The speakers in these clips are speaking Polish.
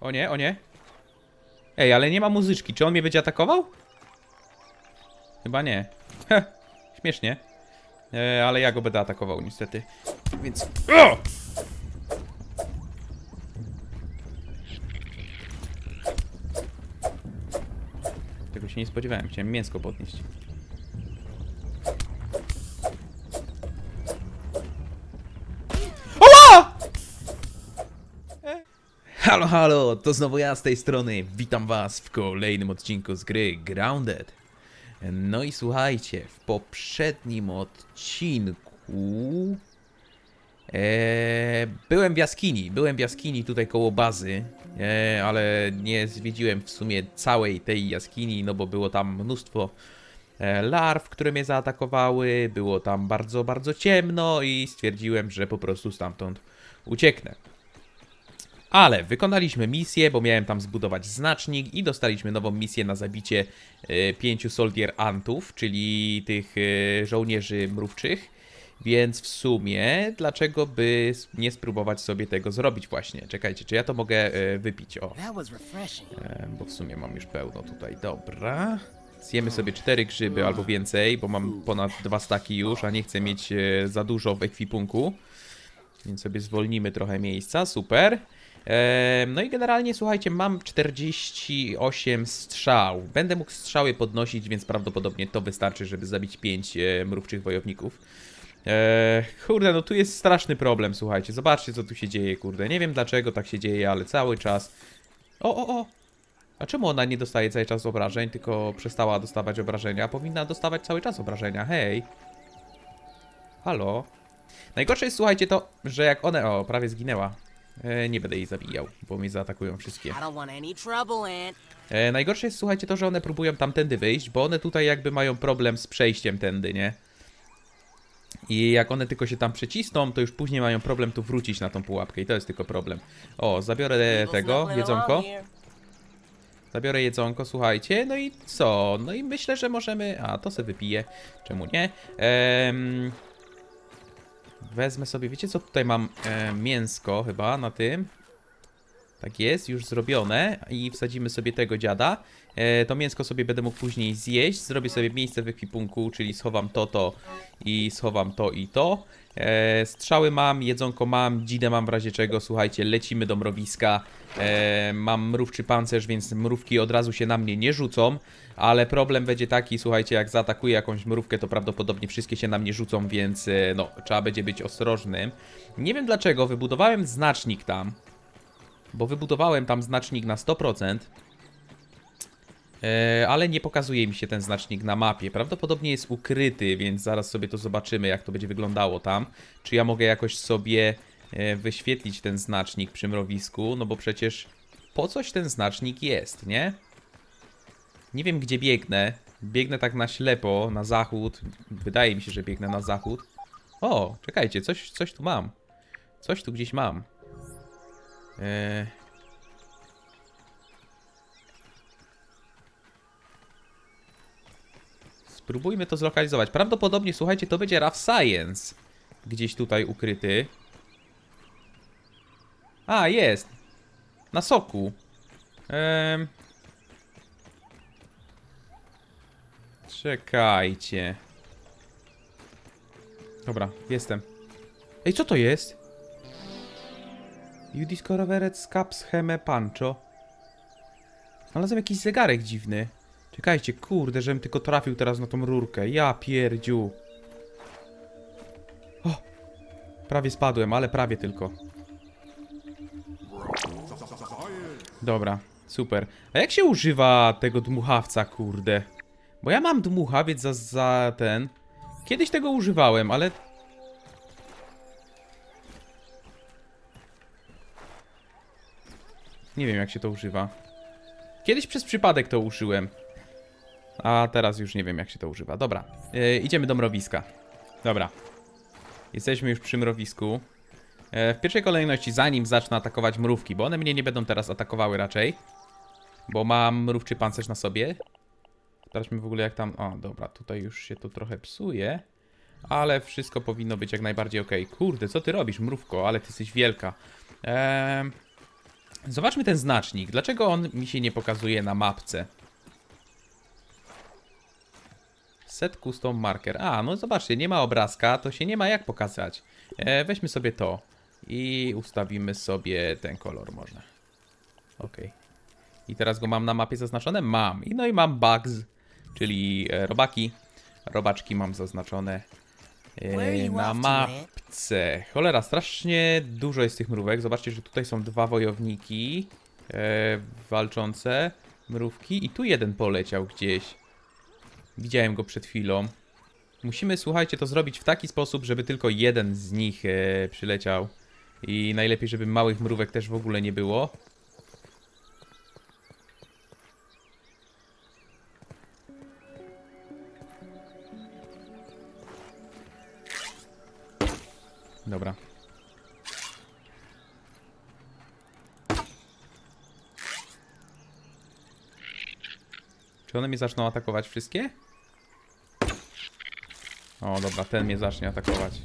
O nie, o nie. Ej, ale nie ma muzyczki. Czy on mnie będzie atakował? Chyba nie. Heh, śmiesznie. E, ale ja go będę atakował niestety. Więc... O! Tego się nie spodziewałem. Chciałem mięsko podnieść. Oła! Halo, to znowu ja z tej strony. Witam was w kolejnym odcinku z gry Grounded. No i słuchajcie, w poprzednim odcinku e, byłem w jaskini, byłem w jaskini tutaj koło bazy, e, ale nie zwiedziłem w sumie całej tej jaskini, no bo było tam mnóstwo e, larw, które mnie zaatakowały, było tam bardzo, bardzo ciemno i stwierdziłem, że po prostu stamtąd ucieknę. Ale wykonaliśmy misję, bo miałem tam zbudować znacznik i dostaliśmy nową misję na zabicie e, pięciu soldier antów, czyli tych e, żołnierzy mrówczych. Więc w sumie, dlaczego by nie spróbować sobie tego zrobić właśnie? Czekajcie, czy ja to mogę e, wypić? O, e, bo w sumie mam już pełno tutaj. Dobra. Zjemy sobie cztery grzyby albo więcej, bo mam ponad dwa staki już, a nie chcę mieć e, za dużo w ekwipunku. Więc sobie zwolnimy trochę miejsca, super. No i generalnie słuchajcie, mam 48 strzał. Będę mógł strzały podnosić, więc prawdopodobnie to wystarczy, żeby zabić 5 e, mrówczych wojowników. Eee, kurde, no tu jest straszny problem, słuchajcie. Zobaczcie, co tu się dzieje, kurde. Nie wiem dlaczego tak się dzieje, ale cały czas. O, o, o! A czemu ona nie dostaje cały czas obrażeń, tylko przestała dostawać obrażenia? Powinna dostawać cały czas obrażenia, hej! Halo? Najgorsze jest, słuchajcie, to, że jak one... O, prawie zginęła. E, nie będę jej zabijał, bo mnie zaatakują wszystkie. E, najgorsze jest, słuchajcie, to, że one próbują tamtędy wyjść, bo one tutaj jakby mają problem z przejściem tędy, nie? I jak one tylko się tam przecisną, to już później mają problem tu wrócić na tą pułapkę i to jest tylko problem. O, zabiorę tego, jedzonko. Zabiorę jedzonko, słuchajcie, no i co? No i myślę, że możemy... A, to se wypiję. Czemu nie? Em... Wezmę sobie, wiecie co tutaj mam? E, mięsko chyba na tym. Tak jest, już zrobione i wsadzimy sobie tego dziada. E, to mięsko sobie będę mógł później zjeść. Zrobię sobie miejsce w ekwipunku, czyli schowam to, to i schowam to i to. E, strzały mam, jedzonko mam, dzidę mam w razie czego. Słuchajcie, lecimy do mrowiska. E, mam mrówczy pancerz, więc mrówki od razu się na mnie nie rzucą. Ale problem będzie taki, słuchajcie, jak zaatakuję jakąś mrówkę, to prawdopodobnie wszystkie się na mnie rzucą, więc e, no, trzeba będzie być ostrożnym. Nie wiem dlaczego, wybudowałem znacznik tam. Bo wybudowałem tam znacznik na 100%. E, ale nie pokazuje mi się ten znacznik na mapie. Prawdopodobnie jest ukryty, więc zaraz sobie to zobaczymy, jak to będzie wyglądało tam. Czy ja mogę jakoś sobie e, wyświetlić ten znacznik przy mrowisku? No bo przecież po coś ten znacznik jest, nie? Nie wiem, gdzie biegnę. Biegnę tak na ślepo, na zachód. Wydaje mi się, że biegnę na zachód. O, czekajcie, coś, coś tu mam. Coś tu gdzieś mam. Eee... Spróbujmy to zlokalizować. Prawdopodobnie, słuchajcie, to będzie Rough Science. Gdzieś tutaj ukryty. A, jest. Na soku. Ehm... Czekajcie. Dobra, jestem. Ej, co to jest? You discovered Scaps Heme Pancho. Znalazłem jakiś zegarek dziwny. Czekajcie, kurde, żebym tylko trafił teraz na tą rurkę. Ja pierdziu. O! Prawie spadłem, ale prawie tylko. Dobra, super. A jak się używa tego dmuchawca, kurde? Bo ja mam dmuchawiec za, za ten. Kiedyś tego używałem, ale Nie wiem, jak się to używa. Kiedyś przez przypadek to użyłem. A teraz już nie wiem, jak się to używa. Dobra, e, idziemy do mrowiska. Dobra. Jesteśmy już przy mrowisku. E, w pierwszej kolejności, zanim zacznę atakować mrówki, bo one mnie nie będą teraz atakowały raczej. Bo mam mrówczy pancerz na sobie. Sprawdźmy w ogóle jak tam... O, dobra, tutaj już się to trochę psuje. Ale wszystko powinno być jak najbardziej ok. Kurde, co ty robisz, mrówko? Ale ty jesteś wielka. Eee... Zobaczmy ten znacznik. Dlaczego on mi się nie pokazuje na mapce? Set custom marker. A, no zobaczcie, nie ma obrazka, to się nie ma jak pokazać. E, weźmy sobie to i ustawimy sobie ten kolor może. Ok. I teraz go mam na mapie zaznaczone? Mam. I no i mam bugs, czyli e, robaki. Robaczki mam zaznaczone e, na mapce. Cholera, strasznie dużo jest tych mrówek. Zobaczcie, że tutaj są dwa wojowniki e, walczące mrówki i tu jeden poleciał gdzieś. Widziałem go przed chwilą. Musimy, słuchajcie, to zrobić w taki sposób, żeby tylko jeden z nich e, przyleciał. I najlepiej, żeby małych mrówek też w ogóle nie było. Dobra. Czy one mnie zaczną atakować wszystkie? O, dobra, ten mnie zacznie atakować.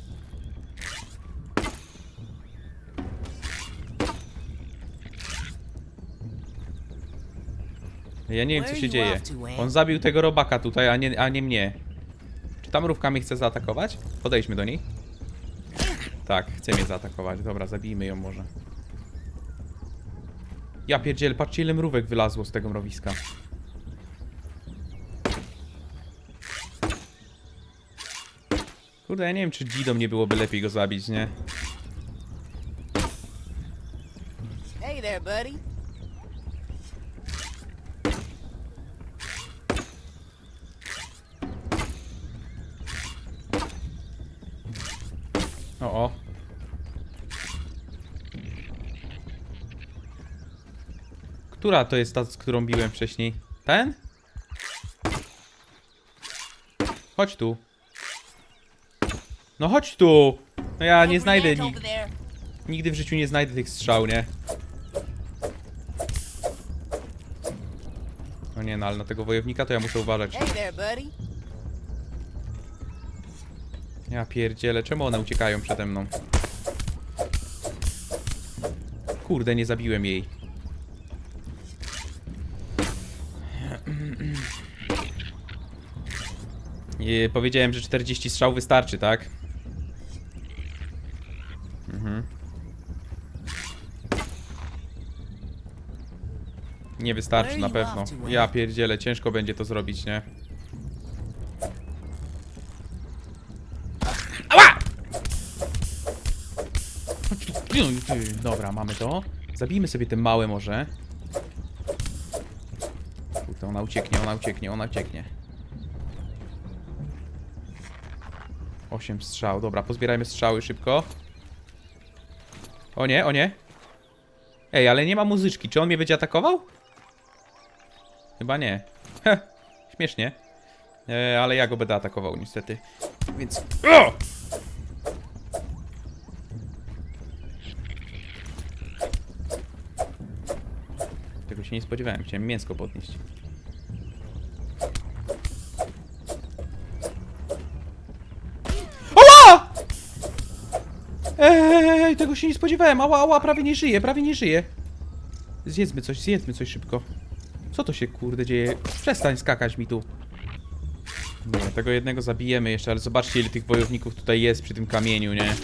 Ja nie wiem, co się dzieje. On zabił tego robaka tutaj, a nie, a nie mnie. Czy ta mrówka mnie chce zaatakować? Podejdźmy do niej. Tak, chce mnie zaatakować. Dobra, zabijmy ją może. Ja pierdziel, patrzcie ile mrówek wylazło z tego mrowiska. Kurde, ja nie wiem, czy Gido mnie byłoby lepiej go zabić, nie? Hey there, buddy. O, o. Która to jest ta, z którą biłem wcześniej? Ten? Chodź tu. No chodź tu! No ja nie znajdę nig nigdy w życiu nie znajdę tych strzał, nie? No nie, no ale na tego wojownika to ja muszę uważać. Ja pierdzielę, czemu one uciekają przede mną? Kurde, nie zabiłem jej. I powiedziałem, że 40 strzał wystarczy, tak? Nie wystarczy na pewno. Ja pierdzielę, ciężko będzie to zrobić, nie? Dobra, mamy to. Zabijmy sobie te małe może. Kurde, ona ucieknie, ona ucieknie, ona ucieknie. Osiem strzał, dobra, pozbierajmy strzały szybko. O nie, o nie. Ej, ale nie ma muzyczki, czy on mnie będzie atakował? Chyba nie. Heh, śmiesznie. E, ale ja go będę atakował niestety. Więc... O! Tego się nie spodziewałem, chciałem mięsko podnieść. Ała! Ej, tego się nie spodziewałem. Ała, ała, prawie nie żyje, prawie nie żyje. Zjedzmy coś, zjedzmy coś szybko. Co to się kurde dzieje? Przestań skakać mi tu. Dobra, tego jednego zabijemy jeszcze, ale zobaczcie ile tych wojowników tutaj jest przy tym kamieniu, nie?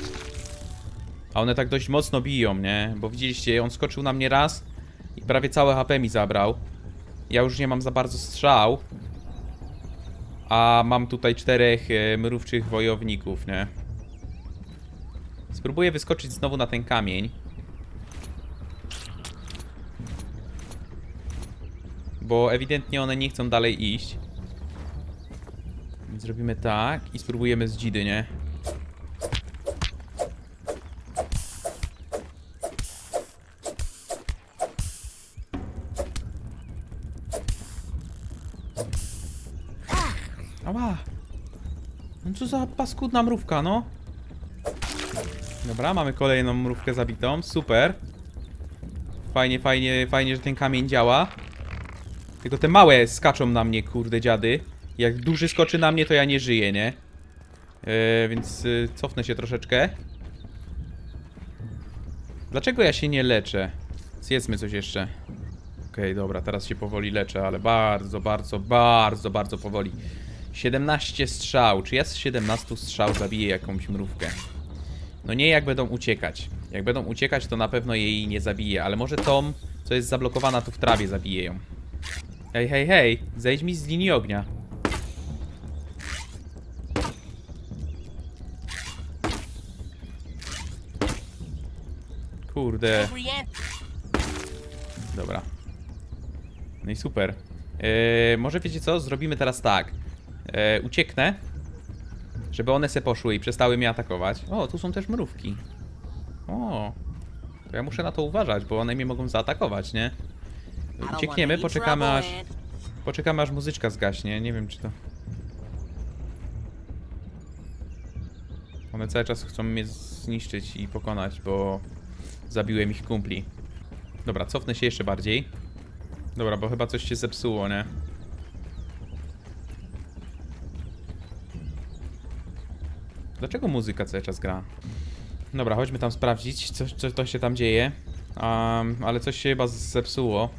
A one tak dość mocno biją, nie? Bo widzieliście, on skoczył na mnie raz i prawie całe HP mi zabrał. Ja już nie mam za bardzo strzał. A mam tutaj czterech e, mrówczych wojowników, nie? Spróbuję wyskoczyć znowu na ten kamień. Bo ewidentnie one nie chcą dalej iść. Więc zrobimy tak i spróbujemy z dzidy, nie? Ała! No co za paskudna mrówka, no? Dobra, mamy kolejną mrówkę zabitą, super. Fajnie, fajnie, fajnie, że ten kamień działa. Tylko te małe skaczą na mnie, kurde dziady. Jak duży skoczy na mnie, to ja nie żyję, nie? E, więc y, cofnę się troszeczkę. Dlaczego ja się nie leczę? Zjedzmy coś jeszcze. Okej, dobra, teraz się powoli leczę, ale bardzo, bardzo, bardzo, bardzo powoli. 17 strzał. Czy ja z 17 strzał zabiję jakąś mrówkę? No nie jak będą uciekać. Jak będą uciekać, to na pewno jej nie zabiję, ale może tą, co jest zablokowana tu w trawie, zabiję ją. Hej, hej, hej, zejdź mi z linii ognia. Kurde. Dobra. No i super. Eee, może wiecie co? Zrobimy teraz tak. Eee, ucieknę, żeby one se poszły i przestały mnie atakować. O, tu są też mrówki. O. To ja muszę na to uważać, bo one mnie mogą zaatakować, nie? Uciekniemy, poczekamy aż... Poczekamy aż muzyczka zgaśnie. Nie wiem czy to... One cały czas chcą mnie zniszczyć i pokonać, bo zabiłem ich kumpli. Dobra, cofnę się jeszcze bardziej. Dobra, bo chyba coś się zepsuło, nie? Dlaczego muzyka cały czas gra? Dobra, chodźmy tam sprawdzić, co, co to się tam dzieje. Um, ale coś się chyba zepsuło.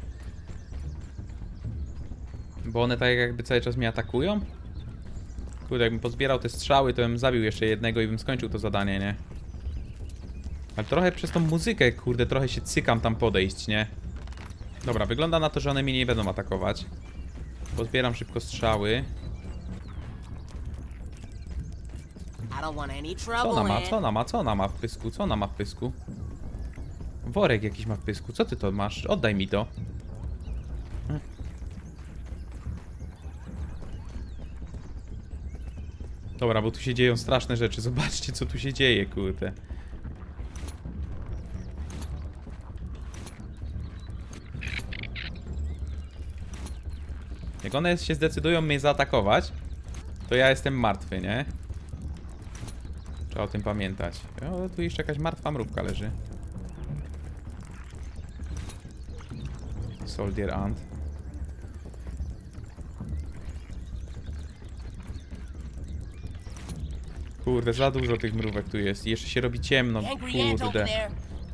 Bo one tak jakby cały czas mnie atakują? Kurde, jakbym pozbierał te strzały, to bym zabił jeszcze jednego i bym skończył to zadanie, nie? Ale trochę przez tą muzykę, kurde, trochę się cykam tam podejść, nie? Dobra, wygląda na to, że one mnie nie będą atakować. Pozbieram szybko strzały. Co ona ma? Co ona ma? Co ona ma w pysku? Co ona ma w pysku? Worek jakiś ma w pysku. Co ty to masz? Oddaj mi to. Dobra, bo tu się dzieją straszne rzeczy. Zobaczcie, co tu się dzieje, kurde. Jak one się zdecydują mnie zaatakować, to ja jestem martwy, nie? Trzeba o tym pamiętać. O, tu jeszcze jakaś martwa mrówka leży. Soldier Ant. Kurde, za dużo tych mrówek tu jest. I jeszcze się robi ciemno. Kurde.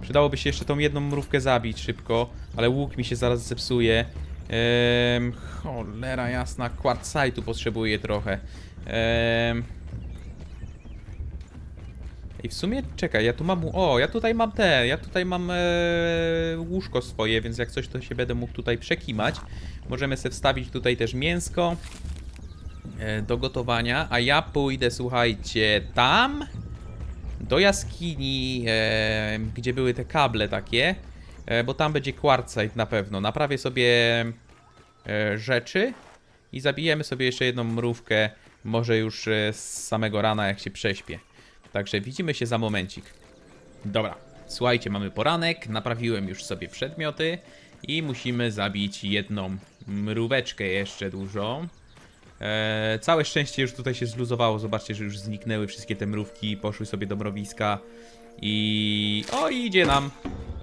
Przydałoby się jeszcze tą jedną mrówkę zabić szybko, ale łuk mi się zaraz zepsuje. Ehm, cholera jasna, quartzitu potrzebuję trochę. Ehm. I w sumie, czekaj, ja tu mam, o, ja tutaj mam te, ja tutaj mam e, łóżko swoje, więc jak coś to się będę mógł tutaj przekimać. Możemy sobie wstawić tutaj też mięsko do gotowania, a ja pójdę, słuchajcie, tam do jaskini, e, gdzie były te kable takie, e, bo tam będzie quartzite na pewno. Naprawię sobie e, rzeczy i zabijemy sobie jeszcze jedną mrówkę, może już e, z samego rana, jak się prześpię. Także widzimy się za momencik. Dobra, słuchajcie, mamy poranek, naprawiłem już sobie przedmioty i musimy zabić jedną mróweczkę jeszcze dużą. E, całe szczęście już tutaj się zluzowało. Zobaczcie, że już zniknęły wszystkie te mrówki, poszły sobie do mrowiska. I. O, idzie nam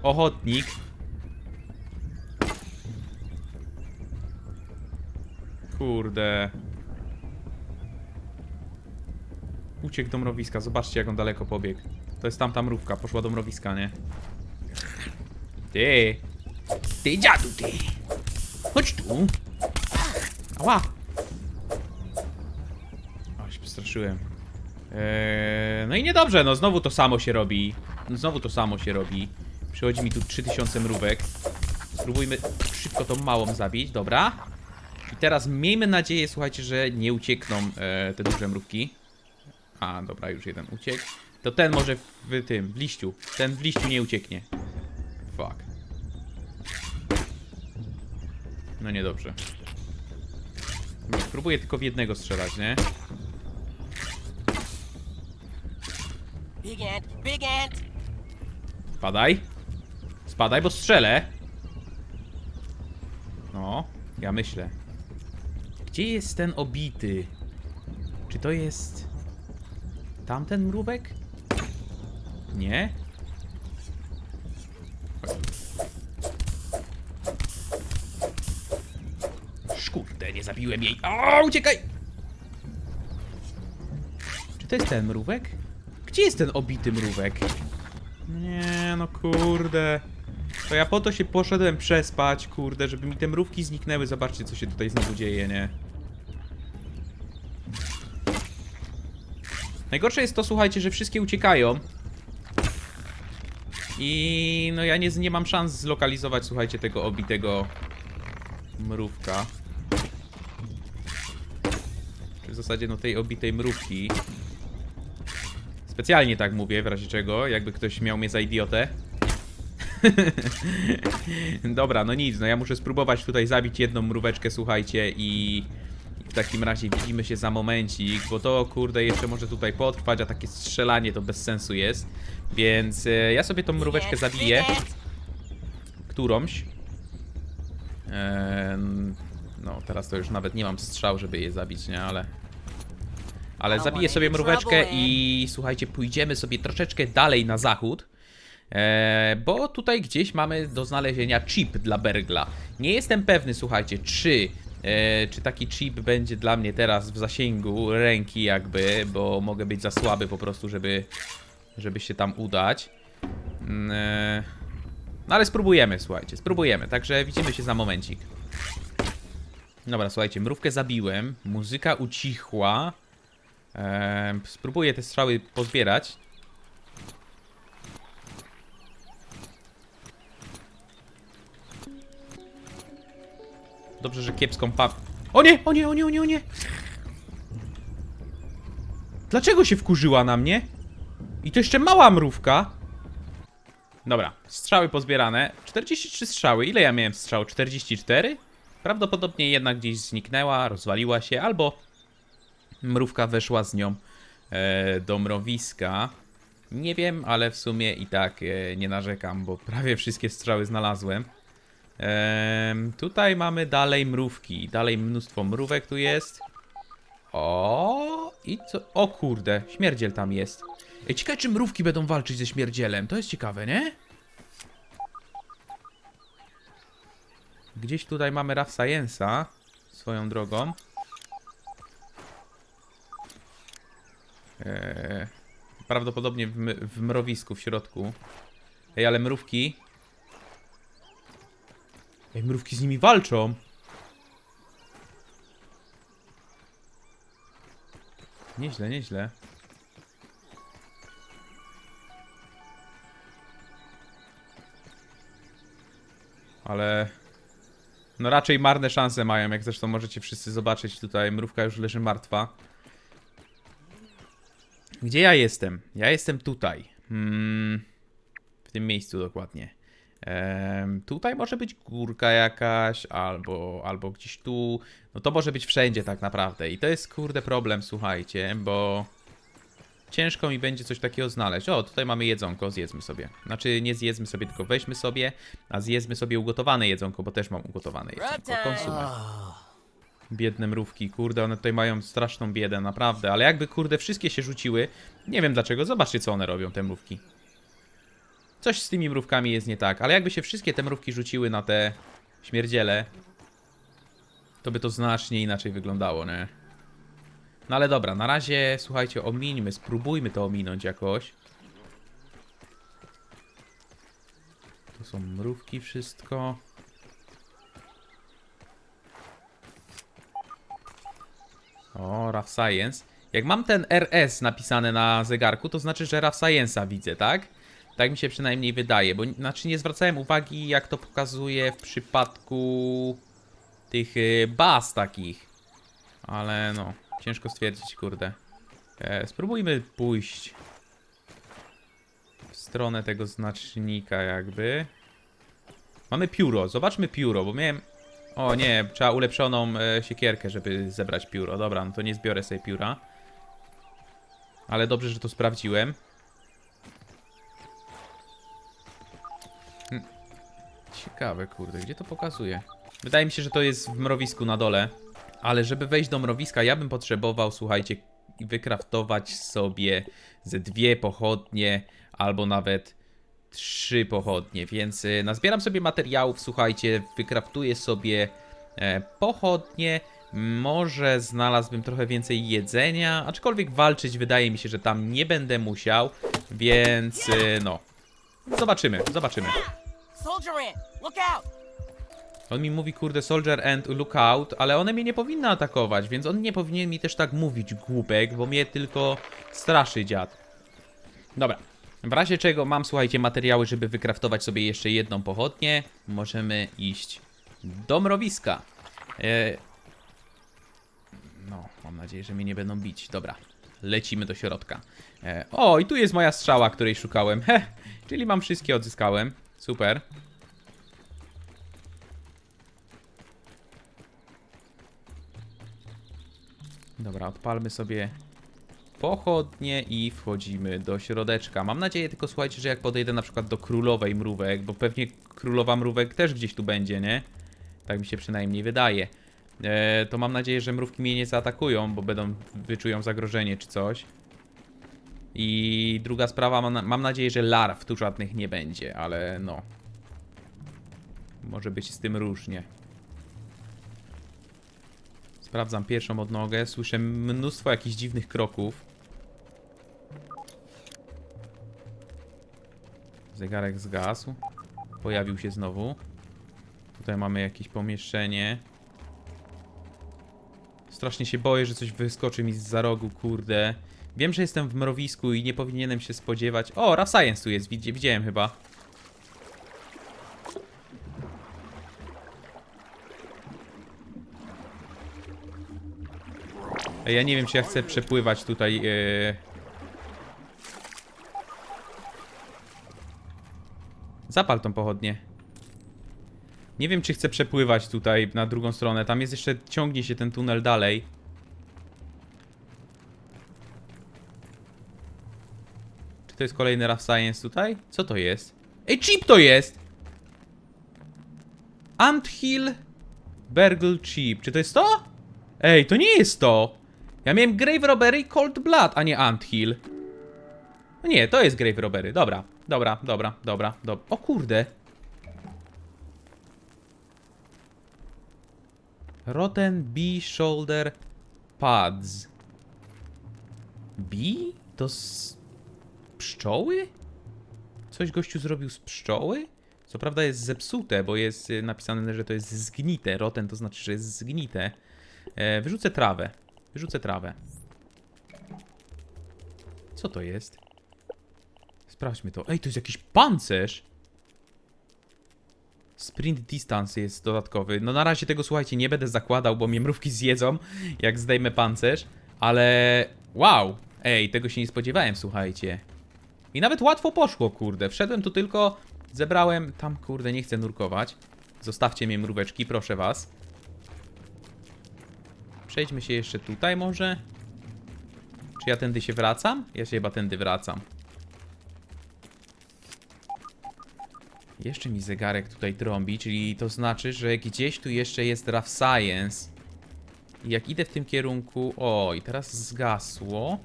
ochotnik. Kurde. Uciekł do mrowiska. Zobaczcie, jak on daleko pobiegł. To jest tamta mrówka. Poszła do mrowiska, nie? Ty! Ty dziadu, ty! Chodź tu! Ała! Przestraszyłem. Eee, no i niedobrze, no znowu to samo się robi. Znowu to samo się robi. Przychodzi mi tu 3000 mrówek. Spróbujmy szybko tą małą zabić, dobra. I teraz miejmy nadzieję, słuchajcie, że nie uciekną e, te duże mrówki. A, dobra, już jeden uciekł. To ten może w tym, w liściu. Ten w liściu nie ucieknie. Fuck. No niedobrze. Spróbuję tylko w jednego strzelać, nie? Big ant, big ant. Spadaj. Spadaj, bo strzelę. No, ja myślę. Gdzie jest ten obity? Czy to jest... Tamten mrówek? Nie? Szkurde, nie zabiłem jej. O, uciekaj! Czy to jest ten mrówek? Gdzie jest ten obity mrówek? Nie, no kurde. To ja po to się poszedłem przespać, kurde, żeby mi te mrówki zniknęły. Zobaczcie, co się tutaj znowu dzieje, nie? Najgorsze jest to, słuchajcie, że wszystkie uciekają. I no ja nie, nie mam szans zlokalizować, słuchajcie, tego obitego mrówka. W zasadzie no tej obitej mrówki. Specjalnie tak mówię, w razie czego, jakby ktoś miał mnie za idiotę. Dobra, no nic, no ja muszę spróbować tutaj zabić jedną mróweczkę, słuchajcie, i i w takim razie widzimy się za momencik, bo to kurde jeszcze może tutaj potrwać, a takie strzelanie to bez sensu jest. Więc e, ja sobie tą mróweczkę zabiję, którąś. Em, no, teraz to już nawet nie mam strzał, żeby je zabić, nie, ale... Ale zabiję sobie mróweczkę i słuchajcie, pójdziemy sobie troszeczkę dalej na zachód. E, bo tutaj gdzieś mamy do znalezienia chip dla Bergla. Nie jestem pewny, słuchajcie, czy, e, czy taki chip będzie dla mnie teraz w zasięgu ręki jakby, bo mogę być za słaby po prostu, żeby, żeby się tam udać. Mm, e, no ale spróbujemy, słuchajcie, spróbujemy, także widzimy się za momencik. Dobra, słuchajcie, mrówkę zabiłem, muzyka ucichła. Eee, spróbuję te strzały pozbierać. Dobrze, że kiepską pap... O nie, o nie, o nie, o nie, o nie! Dlaczego się wkurzyła na mnie? I to jeszcze mała mrówka. Dobra, strzały pozbierane. 43 strzały. Ile ja miałem strzał? 44? Prawdopodobnie jedna gdzieś zniknęła, rozwaliła się, albo mrówka weszła z nią e, do mrowiska. Nie wiem, ale w sumie i tak e, nie narzekam, bo prawie wszystkie strzały znalazłem. Em, tutaj mamy dalej mrówki. Dalej mnóstwo mrówek tu jest. O i co? O kurde, śmierdziel tam jest. Ej, ciekawe czy mrówki będą walczyć ze śmierdzielem. To jest ciekawe, nie? Gdzieś tutaj mamy Raf Science'a. Swoją drogą. Eee, prawdopodobnie w, w mrowisku w środku. Ej, ale mrówki. Ej, mrówki z nimi walczą. Nieźle, nieźle. Ale... No raczej marne szanse mają, jak zresztą możecie wszyscy zobaczyć tutaj. Mrówka już leży martwa. Gdzie ja jestem? Ja jestem tutaj. Hmm, w tym miejscu dokładnie. Tutaj może być górka jakaś, albo, albo gdzieś tu. No to może być wszędzie tak naprawdę. I to jest kurde problem, słuchajcie, bo ciężko mi będzie coś takiego znaleźć. O, tutaj mamy jedzonko, zjedzmy sobie. Znaczy nie zjedzmy sobie, tylko weźmy sobie, a zjedzmy sobie ugotowane jedzonko, bo też mam ugotowane jedzonko. Konsumę. Biedne mrówki, kurde, one tutaj mają straszną biedę, naprawdę. Ale jakby, kurde, wszystkie się rzuciły, nie wiem dlaczego, zobaczcie co one robią, te mrówki. Coś z tymi mrówkami jest nie tak, ale jakby się wszystkie te mrówki rzuciły na te śmierdziele, to by to znacznie inaczej wyglądało, nie? No ale dobra, na razie, słuchajcie, omińmy, spróbujmy to ominąć jakoś. To są mrówki, wszystko. O, Raf Science. Jak mam ten RS napisane na zegarku, to znaczy, że Raf Science'a widzę, tak? Tak mi się przynajmniej wydaje, bo znaczy nie zwracałem uwagi, jak to pokazuje w przypadku tych y, baz takich. Ale no, ciężko stwierdzić, kurde. E, spróbujmy pójść w stronę tego znacznika jakby. Mamy pióro, zobaczmy pióro, bo miałem... O nie, trzeba ulepszoną e, siekierkę, żeby zebrać pióro. Dobra, no to nie zbiorę sobie pióra. Ale dobrze, że to sprawdziłem. Hm. Ciekawe, kurde, gdzie to pokazuje? Wydaje mi się, że to jest w mrowisku na dole. Ale żeby wejść do mrowiska, ja bym potrzebował, słuchajcie, wykraftować sobie ze dwie pochodnie, albo nawet trzy pochodnie, więc y, nazbieram sobie materiałów, słuchajcie, wykraftuję sobie e, pochodnie, może znalazłbym trochę więcej jedzenia, aczkolwiek walczyć wydaje mi się, że tam nie będę musiał, więc y, no, zobaczymy, zobaczymy. On mi mówi, kurde, soldier and look out, ale one mnie nie powinny atakować, więc on nie powinien mi też tak mówić, głupek, bo mnie tylko straszy dziad. Dobra. W razie czego mam, słuchajcie, materiały, żeby wykraftować sobie jeszcze jedną pochodnię. Możemy iść do mrowiska. E... No, mam nadzieję, że mnie nie będą bić. Dobra, lecimy do środka. E... O, i tu jest moja strzała, której szukałem. Heh, czyli mam wszystkie, odzyskałem. Super. Dobra, odpalmy sobie pochodnie i wchodzimy do środeczka. Mam nadzieję tylko, słuchajcie, że jak podejdę na przykład do królowej mrówek, bo pewnie królowa mrówek też gdzieś tu będzie, nie? Tak mi się przynajmniej wydaje. E, to mam nadzieję, że mrówki mnie nie zaatakują, bo będą, wyczują zagrożenie czy coś. I druga sprawa, mam, mam nadzieję, że larw tu żadnych nie będzie, ale no. Może być z tym różnie. Sprawdzam pierwszą odnogę. Słyszę mnóstwo jakichś dziwnych kroków. Zegarek zgasł. Pojawił się znowu. Tutaj mamy jakieś pomieszczenie. Strasznie się boję, że coś wyskoczy mi z za rogu, kurde. Wiem, że jestem w mrowisku i nie powinienem się spodziewać. O, Raw Science tu jest, widzi- widziałem chyba. Ja nie wiem, czy ja chcę przepływać tutaj. Yy... Zapal tą pochodnię. Nie wiem, czy chcę przepływać tutaj na drugą stronę. Tam jest jeszcze, ciągnie się ten tunel dalej. Czy to jest kolejny Rough Science tutaj? Co to jest? Ej, chip to jest! Anthill Bergle Chip. Czy to jest to? Ej, to nie jest to! Ja miałem Grave Robbery Cold Blood, a nie Anthill. No nie, to jest Grave Robbery. Dobra, dobra, dobra, dobra, dobra. O kurde. Rotten Bee Shoulder Pads. Bee? To z pszczoły? Coś gościu zrobił z pszczoły? Co prawda jest zepsute, bo jest y, napisane, że to jest zgnite. Rotten to znaczy, że jest zgnite. E, wyrzucę trawę. Wyrzucę trawę. Co to jest? Sprawdźmy to. Ej, to jest jakiś pancerz! Sprint distance jest dodatkowy. No na razie tego, słuchajcie, nie będę zakładał, bo mnie mrówki zjedzą, jak zdejmę pancerz. Ale... Wow! Ej, tego się nie spodziewałem, słuchajcie. I nawet łatwo poszło, kurde. Wszedłem tu tylko, zebrałem... Tam, kurde, nie chcę nurkować. Zostawcie mnie mróweczki, proszę was. Przejdźmy się jeszcze tutaj może. Czy ja tędy się wracam? Ja się chyba tędy wracam. Jeszcze mi zegarek tutaj trąbi, czyli to znaczy, że gdzieś tu jeszcze jest Rough Science. I jak idę w tym kierunku... O, i teraz zgasło.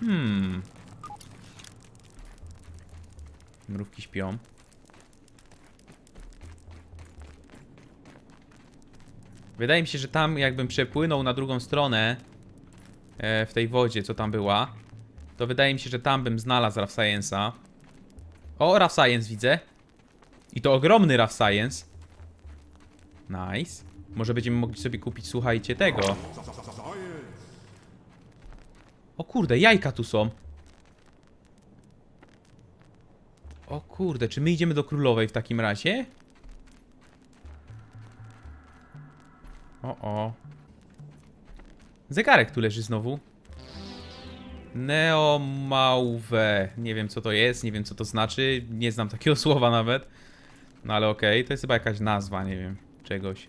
Hmm. Mrówki śpią. Wydaje mi się, że tam jakbym przepłynął na drugą stronę e, w tej wodzie, co tam była, to wydaje mi się, że tam bym znalazł Rough Science'a. O, Rough Science widzę. I to ogromny Rough Science. Nice. Może będziemy mogli sobie kupić, słuchajcie, tego. O kurde, jajka tu są. O kurde, czy my idziemy do królowej w takim razie? O, o. Zegarek tu leży znowu. Neomauwe. Nie wiem co to jest, nie wiem co to znaczy. Nie znam takiego słowa nawet. No ale okej, to jest chyba jakaś nazwa, nie wiem, czegoś.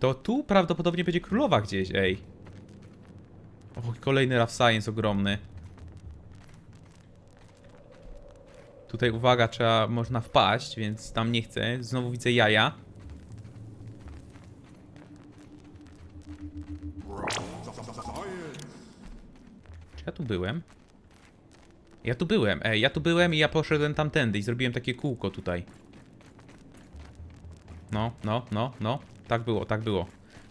To tu prawdopodobnie będzie królowa gdzieś, ej. O, kolejny Rough Science ogromny. Tutaj uwaga, trzeba, można wpaść, więc tam nie chcę. Znowu widzę jaja. Czy ja tu byłem? Ja tu byłem, ej, ja tu byłem i ja poszedłem tamtędy i zrobiłem takie kółko tutaj. No, no, no, no. Tak było, tak było.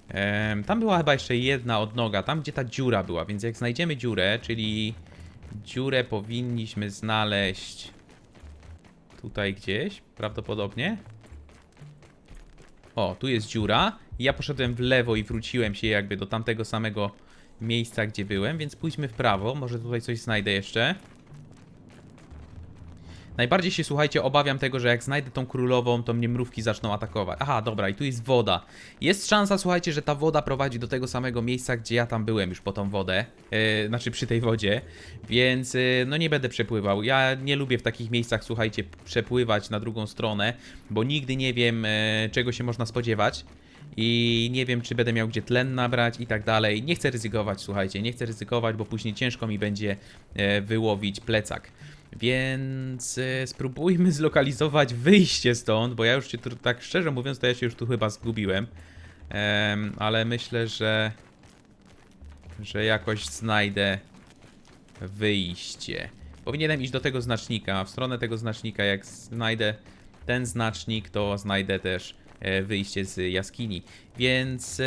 Em, tam była chyba jeszcze jedna odnoga, tam gdzie ta dziura była, więc jak znajdziemy dziurę, czyli dziurę powinniśmy znaleźć Tutaj gdzieś, prawdopodobnie. O, tu jest dziura. Ja poszedłem w lewo i wróciłem się jakby do tamtego samego miejsca, gdzie byłem, więc pójdźmy w prawo. Może tutaj coś znajdę jeszcze. Najbardziej się, słuchajcie, obawiam tego, że jak znajdę tą królową, to mnie mrówki zaczną atakować. Aha, dobra, i tu jest woda. Jest szansa, słuchajcie, że ta woda prowadzi do tego samego miejsca, gdzie ja tam byłem już po tą wodę. Yy, znaczy przy tej wodzie. Więc yy, no nie będę przepływał. Ja nie lubię w takich miejscach, słuchajcie, przepływać na drugą stronę, bo nigdy nie wiem, yy, czego się można spodziewać. I nie wiem, czy będę miał gdzie tlen nabrać i tak dalej. Nie chcę ryzykować, słuchajcie, nie chcę ryzykować, bo później ciężko mi będzie wyłowić plecak. Więc e, spróbujmy zlokalizować wyjście stąd, bo ja już się tu, tak szczerze mówiąc, to ja się już tu chyba zgubiłem. Em, ale myślę, że że jakoś znajdę wyjście. Powinienem iść do tego znacznika, w stronę tego znacznika. Jak znajdę ten znacznik, to znajdę też e, wyjście z jaskini. Więc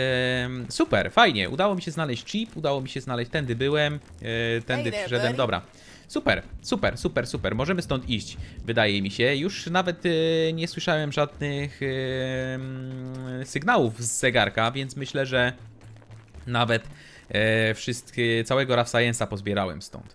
em, super, fajnie. Udało mi się znaleźć chip, udało mi się znaleźć. Tędy byłem, e, tędy Hey there, przyszedłem. buddy. Dobra. Super, super, super, super. Możemy stąd iść, wydaje mi się. Już nawet e, nie słyszałem żadnych e, mm, sygnałów z zegarka, więc myślę, że nawet e, wszystkie, całego Rough Science'a pozbierałem stąd.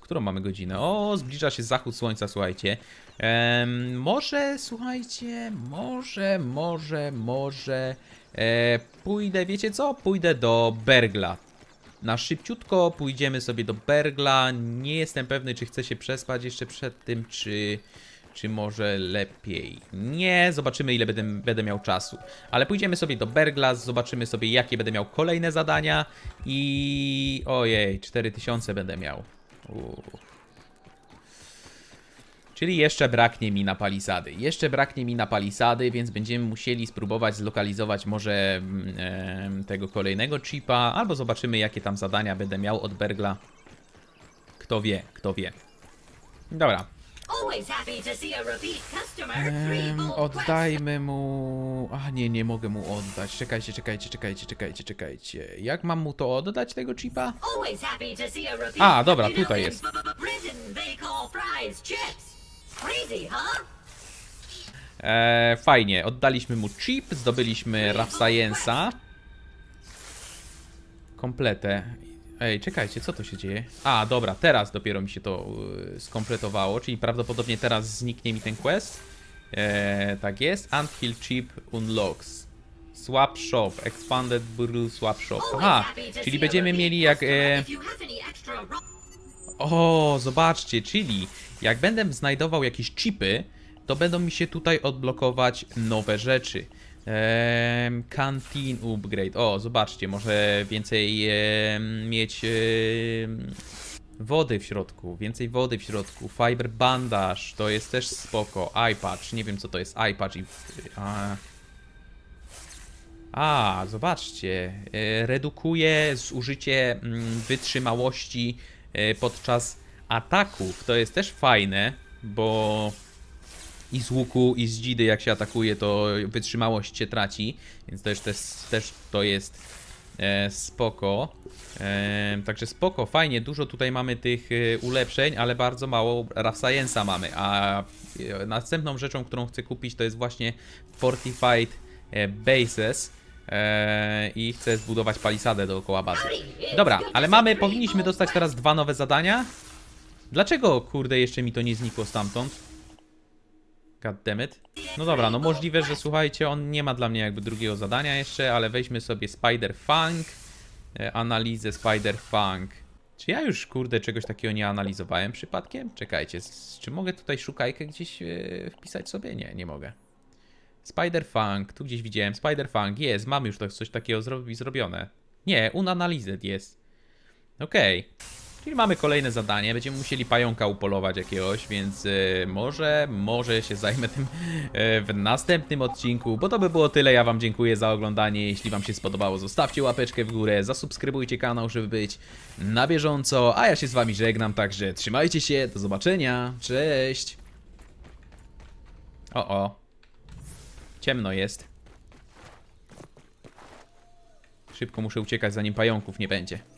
Którą mamy godzinę? O, zbliża się zachód słońca, słuchajcie. Em, może, słuchajcie, może, może, może e, pójdę, wiecie co? Pójdę do Bergla. Na szybciutko pójdziemy sobie do Bergla. Nie jestem pewny, czy chcę się przespać jeszcze przed tym, czy, czy może lepiej. Nie, zobaczymy ile będę, będę miał czasu. Ale pójdziemy sobie do Bergla, zobaczymy sobie jakie będę miał kolejne zadania i... Ojej, 4000 będę miał. Czyli jeszcze braknie mi na palisady. Jeszcze braknie mi na palisady, więc będziemy musieli spróbować zlokalizować może mm, em, tego kolejnego chipa, albo zobaczymy jakie tam zadania będę miał od Bergla. Kto wie, kto wie. Dobra, bold oddajmy mu... A nie, nie mogę mu oddać. Czekajcie, czekajcie, czekajcie, czekajcie, czekajcie. Jak mam mu to oddać, tego chipa? a dobra, tutaj jest. B- B- Britain they call fries chips. Crazy, huh? E, fajnie, oddaliśmy mu chip, zdobyliśmy Rough Science'a. Kompletę. Ej, czekajcie, co to się dzieje? A, dobra, teraz dopiero mi się to y, skompletowało, czyli prawdopodobnie teraz zniknie mi ten quest. E, tak jest. Until chip unlocks. Swap shop, expanded burl swap shop. Aha, czyli będziemy mieli jak... E, o, zobaczcie, czyli jak będę znajdował jakieś chipy, to będą mi się tutaj odblokować nowe rzeczy. Canteen upgrade. O, zobaczcie, może więcej mieć wody w środku, więcej wody w środku. Fiber bandage, to jest też spoko. iPatch, nie wiem co to jest iPatch i... A, a, zobaczcie. e, Redukuje zużycie mm, wytrzymałości e, podczas ataków. To jest też fajne, bo i z łuku, i z dzidy, jak się atakuje, to wytrzymałość się traci. Więc też, też, też to jest e, spoko. E, także spoko, fajnie. Dużo tutaj mamy tych e, ulepszeń, ale bardzo mało Rough Science'a mamy. A e, następną rzeczą, którą chcę kupić, to jest właśnie Fortified e, Bases. I chcę zbudować palisadę dookoła bazy. Dobra, ale mamy, powinniśmy dostać teraz dwa nowe zadania. Dlaczego, kurde, jeszcze mi to nie znikło stamtąd? God damn it. No dobra, no możliwe, że słuchajcie, on nie ma dla mnie jakby drugiego zadania jeszcze, ale weźmy sobie Spider Funk, e, analizę Spider Funk. Czy ja już, kurde, czegoś takiego nie analizowałem przypadkiem? Czekajcie, czy mogę tutaj szukajkę gdzieś e, wpisać sobie? Nie, nie mogę. Spider Funk, tu gdzieś widziałem, Spider Funk, jest, mam już coś takiego zro zrobione. Nie, unanalized jest. Okej. Czyli mamy kolejne zadanie, będziemy musieli pająka upolować jakiegoś, więc e, może, może się zajmę tym e, w następnym odcinku, bo to by było tyle. Ja wam dziękuję za oglądanie. Jeśli wam się spodobało, zostawcie łapeczkę w górę, zasubskrybujcie kanał, żeby być na bieżąco, a ja się z wami żegnam, także trzymajcie się, do zobaczenia, cześć! O, o. Ciemno jest. Szybko muszę uciekać, zanim pająków nie będzie.